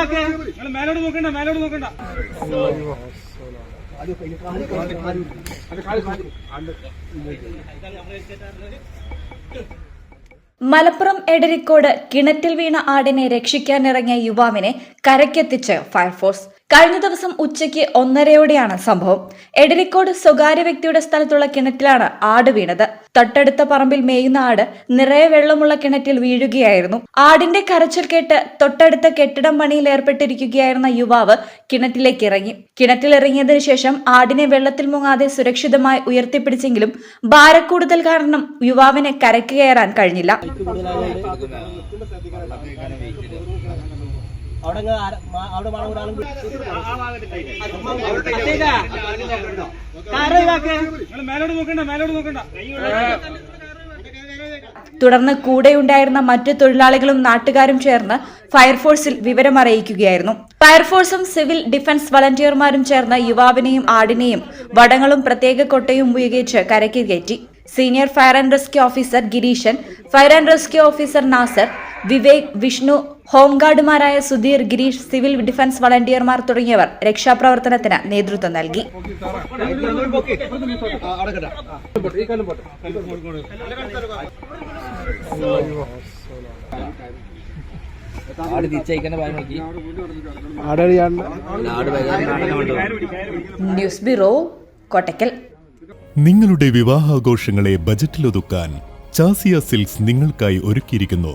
ഒഴിവാക്കേ. നിങ്ങൾ മേലോട്ട് നോക്കണ്ട മേലോട്ട് നോക്കണ്ട. മലപ്പുറം എടരിക്കോട് കിണറ്റിൽ വീണ ആടിനെ രക്ഷിക്കാനിറങ്ങിയ യുവാവിനെ കരയ്ക്കെത്തിച്ച് ഫയർഫോഴ്സ്. കഴിഞ്ഞ ദിവസം ഉച്ചയ്ക്ക് ഒന്നരയോടെയാണ് സംഭവം. എടരിക്കോട് സ്വകാര്യ വ്യക്തിയുടെ സ്ഥലത്തുള്ള കിണറ്റിലാണ് ആട് വീണത്. തൊട്ടടുത്ത പറമ്പിൽ മേയുന്ന ആട് നിറയെ വെള്ളമുള്ള കിണറ്റിൽ വീഴുകയായിരുന്നു. ആടിന്റെ കരച്ചിൽ കേട്ട് തൊട്ടടുത്ത കെട്ടിടം പണിയിൽ ഏർപ്പെട്ടിരിക്കുകയായിരുന്ന യുവാവ് കിണറ്റിലേക്ക് ഇറങ്ങി. കിണറ്റിലിറങ്ങിയതിനു ശേഷം ആടിനെ വെള്ളത്തിൽ മുങ്ങാതെ സുരക്ഷിതമായി ഉയർത്തിപ്പിടിച്ചെങ്കിലും ഭാരക്കൂടുതൽ കാരണം യുവാവിന് കരക്കുകയറാൻ കയറാൻ കഴിഞ്ഞില്ല. അവിടെ അവിടെ മേലോട്ട് നോക്കണ്ട മേലോട്ട് നോക്കണ്ട. തുടർന്ന് കൂടെയുണ്ടായിരുന്ന മറ്റു തൊഴിലാളികളും നാട്ടുകാരും ചേർന്ന് ഫയർഫോഴ്സിൽ വിവരം അറിയിക്കുകയായിരുന്നു. ഫയർഫോഴ്സും സിവിൽ ഡിഫൻസ് വളണ്ടിയർമാരും ചേർന്ന് യുവാവിനെയും ആടിനെയും വടങ്ങളും പ്രത്യേക കൊട്ടയും ഉപയോഗിച്ച് കരയ്ക്ക് കയറ്റി. Senior fire and rescue officer Gireesan fire and rescue officer Nasar Vivek Vishnu ഹോംഗാർഡുമാരായ Sudheer Gireesh civil defence വളണ്ടിയർമാർ തുടങ്ങിയവർ രക്ഷാപ്രവർത്തനത്തിന് നേതൃത്വം നൽകി. News bureau Kottakkal. നിങ്ങളുടെ വിവാഹാഘോഷങ്ങളെ ബജറ്റിലൊതുക്കാൻ ചാസിയ സിൽക്സ് നിങ്ങൾക്കായി ഒരുക്കിയിരിക്കുന്നു.